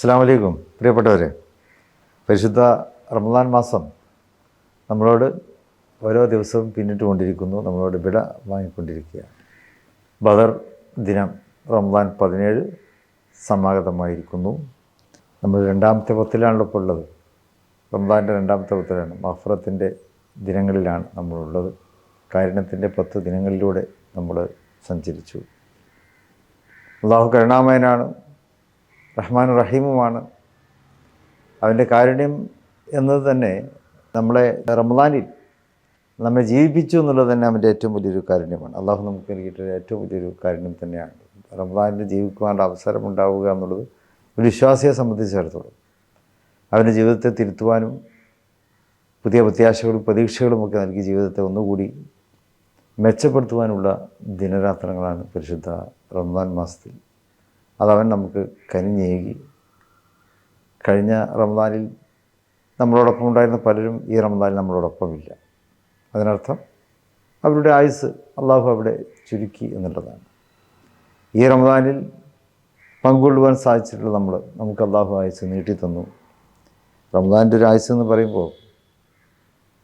അസ്സാം വലൈക്കും പ്രിയപ്പെട്ടവരെ പരിശുദ്ധ റമദാൻ മാസം നമ്മളോട് ഓരോ ദിവസവും പിന്നിട്ട് കൊണ്ടിരിക്കുന്നു നമ്മളോട് വിട വാങ്ങിക്കൊണ്ടിരിക്കുക ബദർ ദിനം റമദാൻ പതിനേഴ് സമാഗതമായിരിക്കുന്നു. നമ്മൾ രണ്ടാമത്തെ പത്തിലാണല്ലോ ഇപ്പോൾ ഉള്ളത്. റമദാന്റെ രണ്ടാമത്തെ പത്തിലാണ് മഫറത്തിന്റെ ദിനങ്ങളിലാണ് നമ്മളുള്ളത്. കാരുണ്യത്തിന്റെ പത്ത് ദിനങ്ങളിലൂടെ നമ്മൾ സഞ്ചരിച്ചു. അള്ളാഹു കരുണാമയനാണ് റഹ്മാൻ റഹീമുമാണ്. അവന്റെ കാരുണ്യം എന്നത് തന്നെ നമ്മളെ റമദാനിൽ നമ്മെ ജീവിപ്പിച്ചു എന്നുള്ളത് തന്നെ അവന്റെ ഏറ്റവും വലിയൊരു കാരുണ്യമാണ്. അള്ളാഹു നമുക്ക് നൽകിയിട്ടുള്ള ഏറ്റവും വലിയൊരു കാരുണ്യം തന്നെയാണ്. റമദാനിൽ ജീവിക്കുവാനുള്ള അവസരം ഉണ്ടാവുക എന്നുള്ളത് ഒരു വിശ്വാസിയെ സംബന്ധിച്ചിടത്തോളം. അവന്റെ ജീവിതത്തെ തിരുത്തുവാനും പുതിയ പ്രത്യാശകളും പ്രതീക്ഷകളും ഒക്കെ നൽകി ജീവിതത്തെ ഒന്നുകൂടി മെച്ചപ്പെടുത്തുവാനുള്ള ദിനരാത്രങ്ങളാണ് പരിശുദ്ധ റമദാൻ മാസത്തിൽ. അതവൻ നമുക്ക് കനിഞ്ഞേകി. കഴിഞ്ഞ റമദാനിൽ നമ്മളോടൊപ്പം ഉണ്ടായിരുന്ന പലരും ഈ റമദാനിൽ നമ്മളോടൊപ്പമില്ല. അതിനർത്ഥം അവരുടെ ആയുസ് അള്ളാഹു അവിടെ ചുരുക്കി എന്നുള്ളതാണ്. ഈ റമദാനിൽ പങ്കുകൊള്ളുവാൻ സാധിച്ചിട്ടുള്ള നമ്മൾ നമുക്ക് അള്ളാഹു ആയുസ് നീട്ടി തന്നു റമദാന്റെ ഒരു ആയുസ് എന്ന് പറയുമ്പോൾ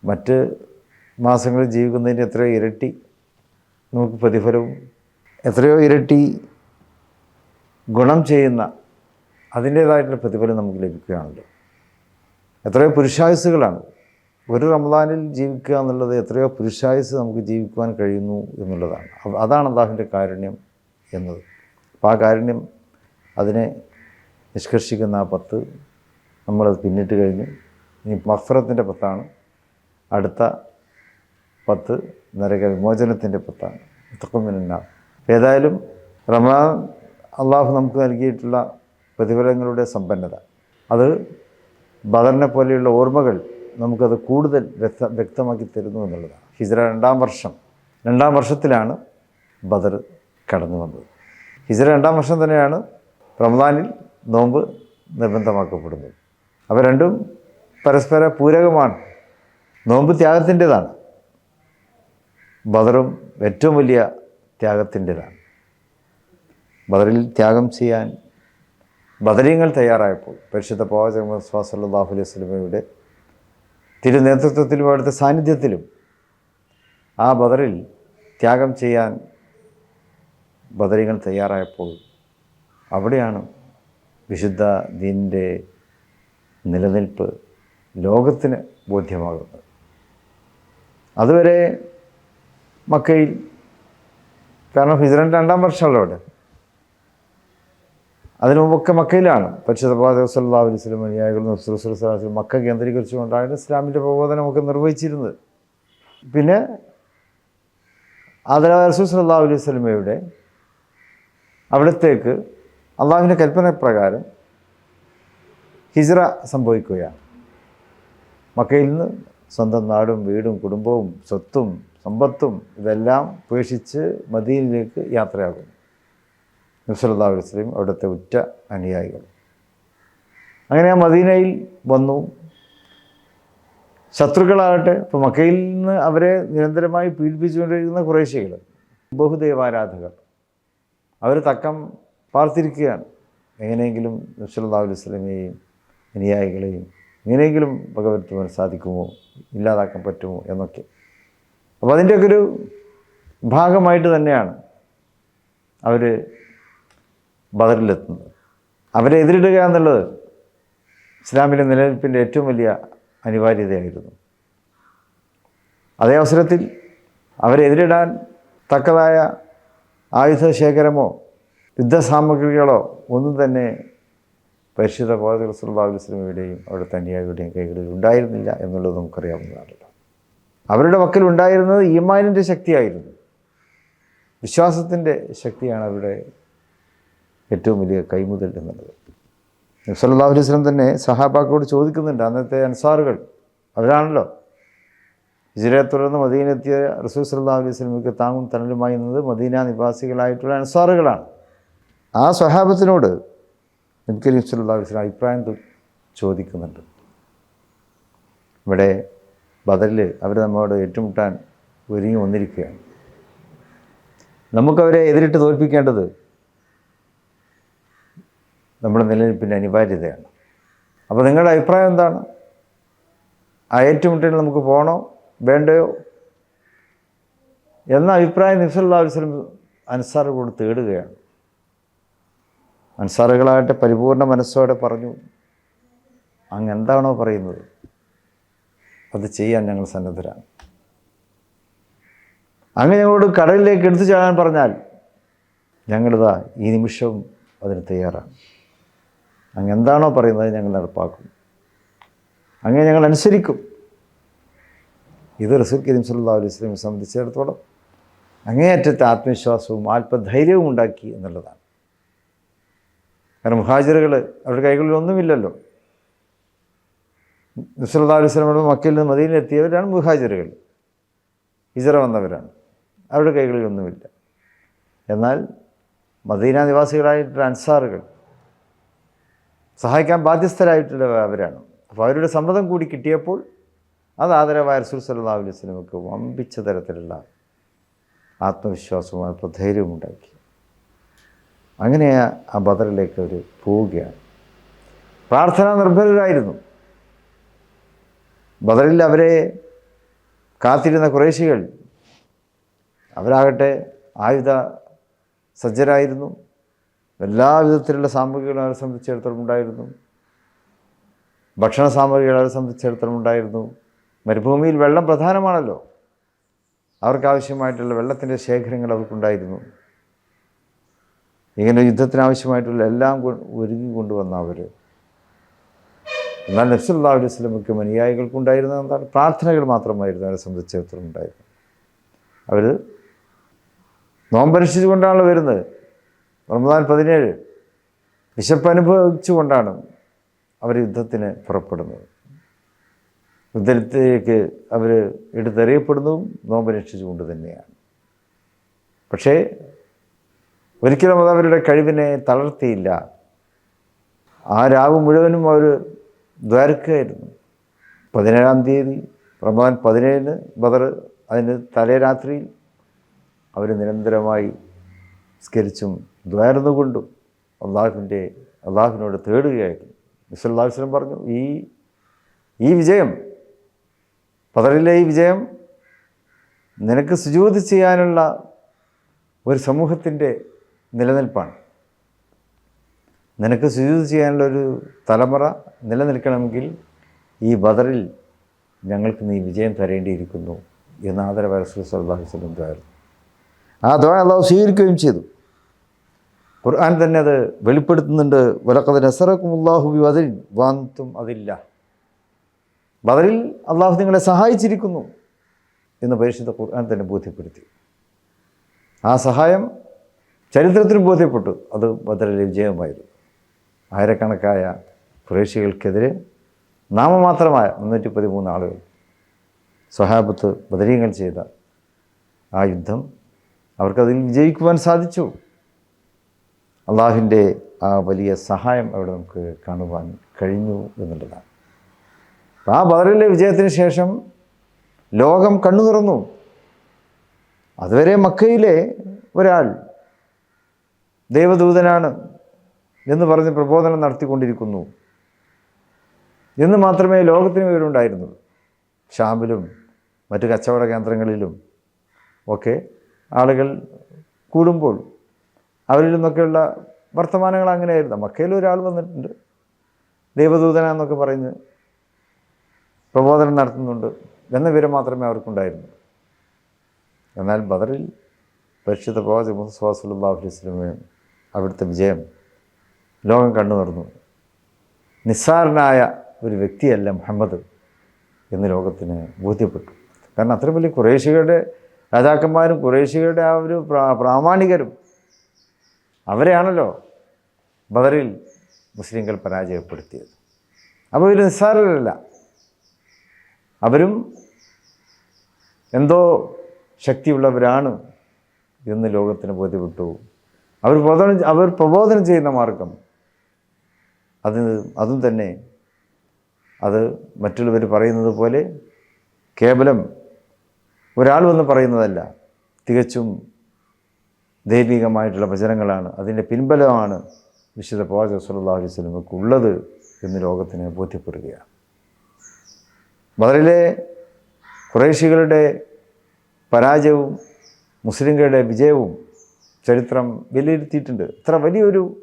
മറ്റ് മാസങ്ങളിൽ ജീവിക്കുന്നതിന്റെ എത്രയോ ഇരട്ടി നമുക്ക് പ്രതിഫലവും എത്രയോ ഇരട്ടി ഗുണം ചെയ്യുന്ന അതിന്റേതായിട്ടുള്ള പ്രതിഫലം നമുക്ക് ലഭിക്കുകയാണല്ലോ. എത്രയോ പുരുഷായുസുകളാണ് ഒരു റമദാനിൽ ജീവിക്കുക എന്നുള്ളത് എത്രയോ പുരുഷായുസ് നമുക്ക് ജീവിക്കുവാൻ കഴിയുന്നു എന്നുള്ളതാണ്. അതാണ് അള്ളാഹുവിന്റെ കാരുണ്യം എന്നത്. അപ്പോൾ ആ കാരുണ്യം അതിനെ നിഷ്കർഷിക്കുന്ന ആ പത്ത് നമ്മളത് പിന്നിട്ട് കഴിഞ്ഞു ഇനി മഫ്രത്തിന്റെ പത്താണ്. അടുത്ത പത്ത് നരക വിമോചനത്തിന്റെ പത്താണ്. തക്കമിന ഏതായാലും റമദാൻ അള്ളാഹു നമുക്ക് നൽകിയിട്ടുള്ള പ്രതിഫലങ്ങളുടെ സമ്പന്നത. അത് ബദറിനെ പോലെയുള്ള ഓർമ്മകൾ നമുക്കത് കൂടുതൽ വ്യക്ത വ്യക്തമാക്കി തരുന്നു എന്നുള്ളതാണ്. ഹിജ്ര രണ്ടാം വർഷം. രണ്ടാം വർഷത്തിലാണ് ബദർ കടന്നു വന്നത്. ഹിജ്ര രണ്ടാം വർഷം തന്നെയാണ് റമദാനിൽ നോമ്പ് നിർബന്ധമാക്കപ്പെടുന്നത്. അവ രണ്ടും പരസ്പര പൂരകമാണ്. നോമ്പ് ത്യാഗത്തിന്റെതാണ്. ബദറും ഏറ്റവും വലിയ ത്യാഗത്തിന്റെതാണ്. ബദറിൽ ത്യാഗം ചെയ്യാൻ ബദരീങ്ങൾ തയ്യാറായപ്പോൾ പരിശുദ്ധ പ്രവാചക സ്വാസല്ലാഹു അലൈഹി സ്വലമയുടെ തിരു നേതൃത്വത്തിലും അവിടുത്തെ സാന്നിധ്യത്തിലും ആ ബദറിൽ ത്യാഗം ചെയ്യാൻ ബദരീങ്ങൾ തയ്യാറായപ്പോൾ അവിടെയാണ് വിശുദ്ധ ദീനിന്റെ നിലനിൽപ്പ് ലോകത്തിന് ബോധ്യമാകുന്നത്. അതുവരെ മക്കയിൽ കാരണം ഹിജറൻ രണ്ടാം വർഷമല്ലോ അവിടെ അതിനു മുമ്പൊക്കെ മക്കയിലാണ്. പരിശുദ്ധ പ്രവാചക സല്ലാ അലൈഹി സ്വലം അനുയായികളും നസ്രുസ്ലാം മക്ക കേന്ദ്രീകരിച്ചുകൊണ്ടാണ് ഇസ്ലാമിന്റെ പ്രബോധനമൊക്കെ നിർവഹിച്ചിരുന്നത്. പിന്നെ ആദര റസൂൽ സല്ലാ അലൈഹി സ്വലമയുടെ അവിടത്തേക്ക് അള്ളാഹുവിന്റെ കൽപ്പന പ്രകാരം ഹിജ്റ സംഭവിക്കുകയാണ്. മക്കയിൽ നിന്ന് സ്വന്തം നാടും വീടും കുടുംബവും സ്വത്തും സമ്പത്തും ഇതെല്ലാം ഉപേക്ഷിച്ച് മദീനിലേക്ക് യാത്രയാകുന്നു. നബ്സല്ലാ വസ്ലം അവിടുത്തെ ഉറ്റ അനുയായികൾ. അങ്ങനെ ആ മദീനയിൽ വന്നു. ശത്രുക്കളാകട്ടെ ഇപ്പോൾ മക്കയിൽ നിന്ന് അവരെ നിരന്തരമായി പീഡിപ്പിച്ചുകൊണ്ടിരിക്കുന്ന കുറേശ്ശികൾ ബഹുദൈവാരാധകർ അവർ തക്കം പാർത്തിരിക്കുകയാണ്. എങ്ങനെയെങ്കിലും നബ്സല്ലാ വസ്ലമയെയും അനുയായികളെയും എങ്ങനെയെങ്കിലും പകവരുത്തുവാൻ സാധിക്കുമോ ഇല്ലാതാക്കാൻ പറ്റുമോ എന്നൊക്കെ. അപ്പോൾ അതിന്റെയൊക്കെ ഒരു ഭാഗമായിട്ട് തന്നെയാണ് അവർ ബദറിലെത്തുന്നത് അവരെ എതിരിടുക എന്നുള്ളത് ഇസ്ലാമിലെ നിലനിൽപ്പിന്റെ ഏറ്റവും വലിയ അനിവാര്യതയായിരുന്നു. അതേ അവസരത്തിൽ അവരെ എതിരിടാൻ തക്കതായ ആയുധശേഖരമോ യുദ്ധസാമഗ്രികളോ ഒന്നും തന്നെ പരിശുദ്ധ പ്രവാചക സുല്ലാസ്ലമിയുടെയും അവിടുത്തെ അനുയായികളുടെയും കൈകളിൽ ഉണ്ടായിരുന്നില്ല എന്നുള്ളത് നമുക്കറിയാവുന്നതാണല്ലോ അവരുടെ വക്കിൽ ഉണ്ടായിരുന്നത് ഈമാനിന്റെ ശക്തിയായിരുന്നു. വിശ്വാസത്തിന്റെ ശക്തിയാണ് അവരുടെ ഏറ്റവും വലിയ കൈമുതൽ എന്നുള്ളത്. സല്ലല്ലാഹു അലൈഹി വസല്ലം തന്നെ സഹാബാക്കോട് ചോദിക്കുന്നുണ്ട് അന്നത്തെ അൻസാറുകൾ അവരാണല്ലോ. ഹിജിറയെ തുടർന്ന് മദീനെത്തിയ റസൂൽ സല്ലാ അലൈഹി വസല്ലമയ്ക്ക് താങ്ങും തണലുമായി നിന്നത് മദീന നിവാസികളായിട്ടുള്ള അൻസാറുകളാണ്. ആ സ്വഹാബത്തിനോട് നബി കരീം സല്ലല്ലാഹു അലൈഹി വസല്ലം അഭിപ്രായം ചോദിക്കുന്നുണ്ട്. ഇവിടെ ബദലിൽ അവർ നമ്മോട് ഏറ്റുമുട്ടാൻ ഒരുങ്ങി വന്നിരിക്കുകയാണ്. നമുക്കവരെ എതിരിട്ട് തോൽപ്പിക്കേണ്ടത് നമ്മുടെ നിലനിൽപ്പിന്റെ അനിവാര്യതയാണ്. അപ്പോൾ നിങ്ങളുടെ അഭിപ്രായം എന്താണ്? ആ ഏറ്റുമുട്ടലിൽ നമുക്ക് പോകണോ വേണ്ടയോ? എന്ന അഭിപ്രായം വസ്ലം അൻസാറുകളോട് തേടുകയാണ്. അൻസാറുകളായിട്ട് പരിപൂർണ മനസ്സോടെ പറഞ്ഞു. അങ്ങ് എന്താണോ പറയുന്നത് അത് ചെയ്യാൻ ഞങ്ങൾ സന്നദ്ധരാണ്. അങ്ങ് ഞങ്ങളോട് കടലിലേക്ക് എടുത്തു ചാടാൻ പറഞ്ഞാൽ ഞങ്ങളിതാ ഈ നിമിഷവും അതിന് തയ്യാറാണ്. അങ്ങ് എന്താണോ പറയുന്നത് ഞങ്ങൾ നടപ്പാക്കും. അങ്ങനെ ഞങ്ങൾ അനുസരിക്കും. ഇത് റസൂൽ കരീം സല്ലാ അലൈഹി സ്വലമെ സംബന്ധിച്ചിടത്തോളം അങ്ങേയറ്റത്തെ ആത്മവിശ്വാസവും ആത്മധൈര്യവും ഉണ്ടാക്കി എന്നുള്ളതാണ്. കാരണം മുഹാജിറുകൾ അവരുടെ കൈകളിൽ ഒന്നുമില്ലല്ലോ. നബ്സല്ലാ അലൈഹി സ്വലമോട് മക്കയിൽ നിന്ന് മദീനിലെത്തിയവരാണ് മുഹാജിറുകൾ. ഹിജറ വന്നവരാണ്. അവരുടെ കൈകളിൽ ഒന്നുമില്ല. എന്നാൽ മദീന നിവാസികളായിട്ടുള്ള അൻസാറുകൾ സഹായിക്കാൻ ബാധ്യസ്ഥരായിട്ടുള്ള അവരാണ്. അപ്പോൾ അവരുടെ സമ്മതം കൂടി കിട്ടിയപ്പോൾ അത് ആദരവായ റസൂൽ സല്ലാ അലൈഹി സ്വലമക്ക് വമ്പിച്ച തരത്തിലുള്ള ആത്മവിശ്വാസവും അല്പധൈര്യവും ഉണ്ടാക്കി. അങ്ങനെ ആ ബദറിലേക്ക് അവർ പോവുകയാണ്. പ്രാർത്ഥന നിർഭരരായിരുന്നു. ബദറിൽ അവരെ കാത്തിരുന്ന കുറേശികൾ അവരാകട്ടെ ആയുധ സജ്ജരായിരുന്നു. എല്ലാ വിധത്തിലുള്ള സാമഗ്രികളും അവരെ സംബന്ധിച്ചിടത്തോളം ഉണ്ടായിരുന്നു. ഭക്ഷണ സാമഗ്രികൾ അവരെ സംബന്ധിച്ചിടത്തോളം ഉണ്ടായിരുന്നു. മരുഭൂമിയിൽ വെള്ളം പ്രധാനമാണല്ലോ. അവർക്കാവശ്യമായിട്ടുള്ള വെള്ളത്തിന്റെ ശേഖരങ്ങൾ അവർക്കുണ്ടായിരുന്നു. ഇങ്ങനെ യുദ്ധത്തിനാവശ്യമായിട്ടുള്ള എല്ലാം ഒരുങ്ങി കൊണ്ടുവന്ന അവർ എന്നാൽ നബ്സല്ലാ അലൈഹി സ്വലമക്ക് അനുയായികൾക്കുണ്ടായിരുന്ന എന്താണ്? പ്രാർത്ഥനകൾ മാത്രമായിരുന്നു അവരെ സംബന്ധിച്ചിടത്തോളം ഉണ്ടായിരുന്നു അവർ നോമ്പരിശിച്ചുകൊണ്ടാണല്ലോ വരുന്നത്. റമദാൻ പതിനേഴ്. വിശപ്പ് അനുഭവിച്ചുകൊണ്ടാണ് അവർ യുദ്ധത്തിന് പുറപ്പെടുന്നത്. യുദ്ധത്തിലേക്ക് അവർ എടുത്തെറിയപ്പെടുന്നതും നോമ്പനുഷ്ഠിച്ചുകൊണ്ട് തന്നെയാണ്. പക്ഷേ ഒരിക്കലും അത് അവരുടെ കഴിവിനെ തളർത്തിയില്ല. ആ രാവ് മുഴുവനും അവർ ദ്വാരക്കുകയായിരുന്നു പതിനേഴാം തീയതി റമദാൻ പതിനേഴിന് ബദർ അതിന് തലേ രാത്രിയിൽ അവർ നിരന്തരമായി സ്കരിച്ചും ദ്വാരുന്നുകൊണ്ടും അള്ളാഹുവിന്റെ അള്ളാഹുവിനോട് തേടുകയായിരുന്നു. വിസ്വല്ലാസ്ലം പറഞ്ഞു ഈ ഈ വിജയം പതറിലെ ഈ വിജയം നിനക്ക് സുജോതി ചെയ്യാനുള്ള ഒരു സമൂഹത്തിന്റെ നിലനിൽപ്പാണ്. നിനക്ക് സുജോതി ചെയ്യാനുള്ള ഒരു തലമുറ നിലനിൽക്കണമെങ്കിൽ ഈ ബദറിൽ ഞങ്ങൾക്ക് നീ വിജയം തരേണ്ടിയിരിക്കുന്നു എന്ന് ആദരവ് വസല്ലം ദ്വായിരുന്നു ആ ദ്വാ അള്ളാഹു സ്വീകരിക്കുകയും ചെയ്തു. ഖുർആൻ തന്നെ അത് വെളിപ്പെടുത്തുന്നുണ്ട്. വലക്കത് നസറക്കുമുല്ലാഹു ബി ബദരിൻ വാന്തും അതില്ല. ബദറിൽ അള്ളാഹു നിങ്ങളെ സഹായിച്ചിരിക്കുന്നു എന്ന് പരിശുദ്ധ ഖുർആൻ തന്നെ ബോധ്യപ്പെടുത്തി. ആ സഹായം ചരിത്രത്തിനും ബോധ്യപ്പെട്ടു. അത് ബദറിലെ വിജയമായിരുന്നു. ആയിരക്കണക്കായ കുറേശികൾക്കെതിരെ നാമമാത്രമായ മുന്നൂറ്റി പതിമൂന്ന് ആളുകൾ സ്വഹാബത്ത് ബദരീങ്ങൾ ചെയ്ത ആ യുദ്ധം അവർക്കതിൽ വിജയിക്കുവാൻ സാധിച്ചു. അള്ളാഹുവിന്റെ ആ വലിയ സഹായം അവിടെ നമുക്ക് കാണുവാൻ കഴിഞ്ഞു എന്നുള്ളതാണ്. അപ്പോൾ ആ ബദറിലെ വിജയത്തിന് ശേഷം ലോകം കണ്ണു തുറന്നു. അതുവരെ മക്കയിലെ ഒരാൾ ദൈവദൂതനാണ് എന്ന് പറഞ്ഞ് പ്രബോധനം നടത്തിക്കൊണ്ടിരിക്കുന്നു. എന്ന് മാത്രമേ ലോകത്തിന് വിവരമുണ്ടായിരുന്നുള്ളൂ. ഷാമിലും മറ്റ് കച്ചവട കേന്ദ്രങ്ങളിലും ഒക്കെ ആളുകൾ കൂടുമ്പോൾ അവരിൽ നിന്നൊക്കെയുള്ള വർത്തമാനങ്ങൾ അങ്ങനെയായിരുന്നു. മക്കയിൽ ഒരാൾ വന്നിട്ടുണ്ട്. ദൈവദൂതനാന്നൊക്കെ പറഞ്ഞ് പ്രബോധനം നടത്തുന്നുണ്ട് എന്ന വിവരം മാത്രമേ അവർക്കുണ്ടായിരുന്നു. എന്നാൽ ബദറിൽ പരിശുദ്ധ അലൈഹി വസല്ലമയും അവിടുത്തെ വിജയം ലോകം കണ്ടു നിറന്നു നിസ്സാരനായ ഒരു വ്യക്തിയല്ല മുഹമ്മദ് എന്ന് ലോകത്തിന് ബോധ്യപ്പെട്ടു. കാരണം അത്ര വലിയ കുറേശികളുടെ രാജാക്കന്മാരും കുറേശികളുടെ ആ ഒരു പ്രാ പ്രാമാണികരും അവരെയാണല്ലോ ബദറിൽ മുസ്ലിങ്ങൾ പരാജയപ്പെടുത്തിയത്. അപ്പോൾ ഇവർ നിസ്സാരരല്ല അവരും എന്തോ ശക്തിയുള്ളവരാണ് എന്ന് ലോകത്തിന് ബോധ്യപ്പെട്ടു. അവർ പ്രബോധനം അവർ പ്രബോധനം ചെയ്യുന്ന മാർഗം. അത് അതും തന്നെ അത് മറ്റുള്ളവർ പറയുന്നത് പോലെ കേവലം ഒരാൾ വന്ന് പറയുന്നതല്ല. തികച്ചും ദൈവികമായിട്ടുള്ള വചനങ്ങളാണ്. അതിന്റെ പിൻബലമാണ് വിശുദ്ധ പ്രവാചക സല്ലല്ലാഹു അലൈഹി ഉള്ളത് എന്ന് ലോകത്തിന് ബോധ്യപ്പെടുകയാണ്. ബദറിലെ കുറേശികളുടെ പരാജയവും മുസ്ലിങ്ങളുടെ വിജയവും ചരിത്രം വിലയിരുത്തിയിട്ടുണ്ട്. ഇത്ര വലിയൊരു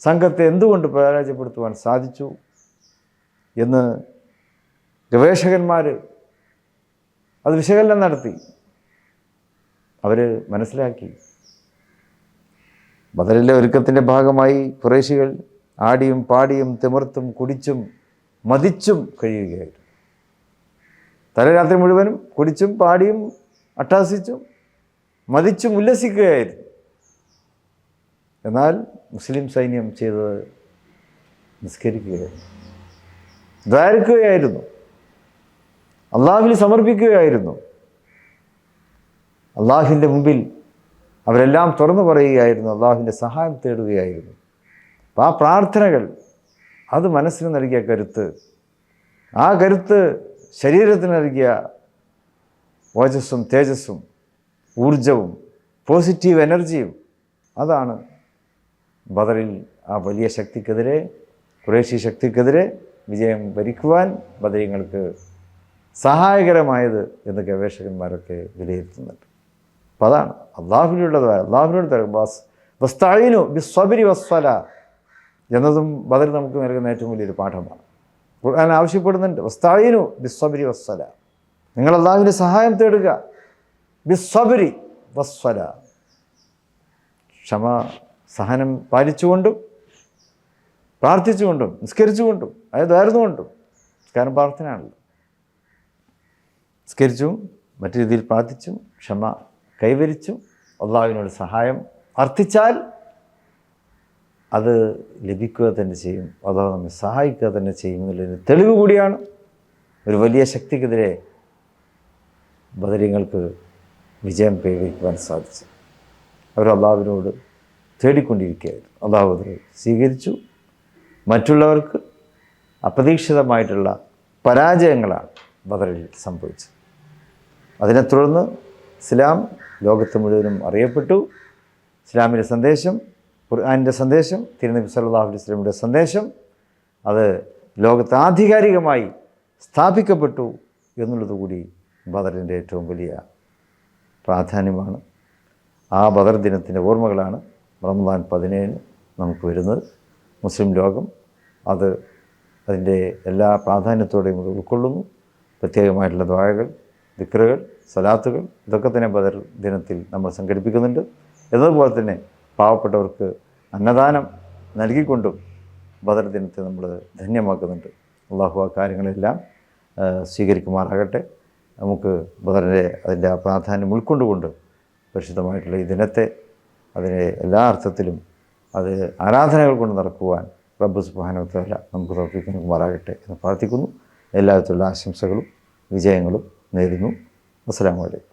സംഘത്തെ എന്തുകൊണ്ട് പരാജയപ്പെടുത്തുവാൻ സാധിച്ചു എന്ന് ഗവേഷകന്മാർ അത് വിശകലനം നടത്തി. അവർ മനസ്സിലാക്കി. ബദലിലെ ഒരുക്കത്തിന്റെ ഭാഗമായി കുറേശികൾ ആടിയും പാടിയും തിമിർത്തും കുടിച്ചും മതിച്ചും കഴിയുകയായിരുന്നു. തലരാത്രി മുഴുവനും കുടിച്ചും പാടിയും അട്ടാസിച്ചും മതിച്ചും ഉല്ലസിക്കുകയായിരുന്നു. എന്നാൽ മുസ്ലിം സൈന്യം ചെയ്തത് നിസ്കരിക്കുകയായിരുന്നു. ദ്വാരിക്കുകയായിരുന്നു. അള്ളാഹുവിൽ സമർപ്പിക്കുകയായിരുന്നു. അള്ളാഹിന്റെ മുമ്പിൽ അവരെല്ലാം തുറന്നു പറയുകയായിരുന്നു അള്ളാഹുവിന്റെ സഹായം തേടുകയായിരുന്നു. അപ്പം ആ പ്രാർത്ഥനകൾ അത് മനസ്സിന് നൽകിയ കരുത്ത് ആ കരുത്ത് ശരീരത്തിന് നൽകിയ ഓജസ്സും തേജസ്സും ഊർജവും പോസിറ്റീവ് എനർജിയും അതാണ് ബദറിൽ ആ വലിയ ശക്തിക്കെതിരെ കുറേശി ശക്തിക്കെതിരെ വിജയം വരിക്കുവാൻ ബദരീങ്ങൾക്ക് സഹായകരമായത് എന്ന് ഗവേഷകന്മാരൊക്കെ വിലയിരുത്തുന്നുണ്ട്. അപ്പം അതാണ്. അള്ളാഹുവിനുള്ളത് അള്ളാഹുവിനോട് തരും ബസ് വസ്തായിനു ബിസ്വബരി വസ്വല എന്നതും ബദൽ നമുക്ക് നൽകുന്ന ഏറ്റവും വലിയൊരു പാഠമാണ്. ഖുർആൻ ആവശ്യപ്പെടുന്നുണ്ട്. വസ്തായിനു ബിസ്വബരി വസ്വല നിങ്ങൾ അള്ളാഹുവിന്റെ സഹായം തേടുക. ബിസ്വബരി വസ്വല ക്ഷമ സഹനം പാലിച്ചുകൊണ്ടും പ്രാർത്ഥിച്ചുകൊണ്ടും നിസ്കരിച്ചുകൊണ്ടും അതായത് ആയിരുന്നുകൊണ്ടും നിസ്കാരം പ്രാർത്ഥനയാണല്ലോ. നിസ്കരിച്ചും മറ്റു രീതിയിൽ പ്രാർത്ഥിച്ചും ക്ഷമ കൈവരിച്ചും അള്ളാഹുവിനോട് സഹായം അർത്ഥിച്ചാൽ അത് ലഭിക്കുക തന്നെ ചെയ്യും. അതോ നമ്മെ സഹായിക്കുക തന്നെ ചെയ്യും എന്നുള്ളതിന് തെളിവ് കൂടിയാണ്. ഒരു വലിയ ശക്തിക്കെതിരെ ബദരിങ്ങൾക്ക് വിജയം കൈവരിക്കുവാൻ സാധിച്ചു. അവർ അള്ളാഹുവിനോട് തേടിക്കൊണ്ടിരിക്കുകയായിരുന്നു. അള്ളാഹു അത് സ്വീകരിച്ചു. മറ്റുള്ളവർക്ക് അപ്രതീക്ഷിതമായിട്ടുള്ള പരാജയങ്ങളാണ് ബദറിൽ സംഭവിച്ചത്. അതിനെ തുടർന്ന് ഇസ്ലാം ലോകത്ത് മുഴുവനും അറിയപ്പെട്ടു. ഇസ്ലാമിന്റെ സന്ദേശം ഖുർആാനിന്റെ സന്ദേശം തിരുനബി സല്ലാഹു അലൈഹി വസല്ലമയുടെ സന്ദേശം അത് ലോകത്ത് ആധികാരികമായി സ്ഥാപിക്കപ്പെട്ടു എന്നുള്ളത് കൂടി ബദറിന്റെ ഏറ്റവും വലിയ പ്രാധാന്യമാണ്. ആ ബദർ ദിനത്തിന്റെ ഓർമ്മകളാണ് റമദാൻ പതിനേഴിന് നമുക്ക് വരുന്നത്. മുസ്ലിം ലോകം അത് അതിന്റെ എല്ലാ പ്രാധാന്യത്തോടെയും ഉൾക്കൊള്ളുന്നു. പ്രത്യേകമായിട്ടുള്ള ദ്വാഴകൾ ദിക്റുകൾ സലാത്തുകൾ ഇതൊക്കെ തന്നെ ബദർ ദിനത്തിൽ നമ്മൾ സംഘടിപ്പിക്കുന്നുണ്ട്. എന്നതുപോലെ തന്നെ പാവപ്പെട്ടവർക്ക് അന്നദാനം നൽകിക്കൊണ്ടും ബദർ ദിനത്തെ നമ്മൾ ധന്യമാക്കുന്നുണ്ട്. അള്ളാഹു ആ കാര്യങ്ങളെല്ലാം സ്വീകരിക്കുമാറാകട്ടെ. നമുക്ക് ബദറിന്റെ അതിന്റെ ആ പ്രാധാന്യം ഉൾക്കൊണ്ടുകൊണ്ട് പരിശുദ്ധമായിട്ടുള്ള ഈ ദിനത്തെ അതിനെ എല്ലാ അർത്ഥത്തിലും അത് ആരാധനകൾ കൊണ്ട് നടക്കുവാൻ റബ്ബ് സുബാനത്തല നമുക്ക് തോൽപ്പിക്കുമാറാകട്ടെ എന്ന് പ്രാർത്ഥിക്കുന്നു. എല്ലാവിധത്തിലുള്ള ആശംസകളും വിജയങ്ങളും നേരുന്നു. അസ്സലാമു അലൈക്കും.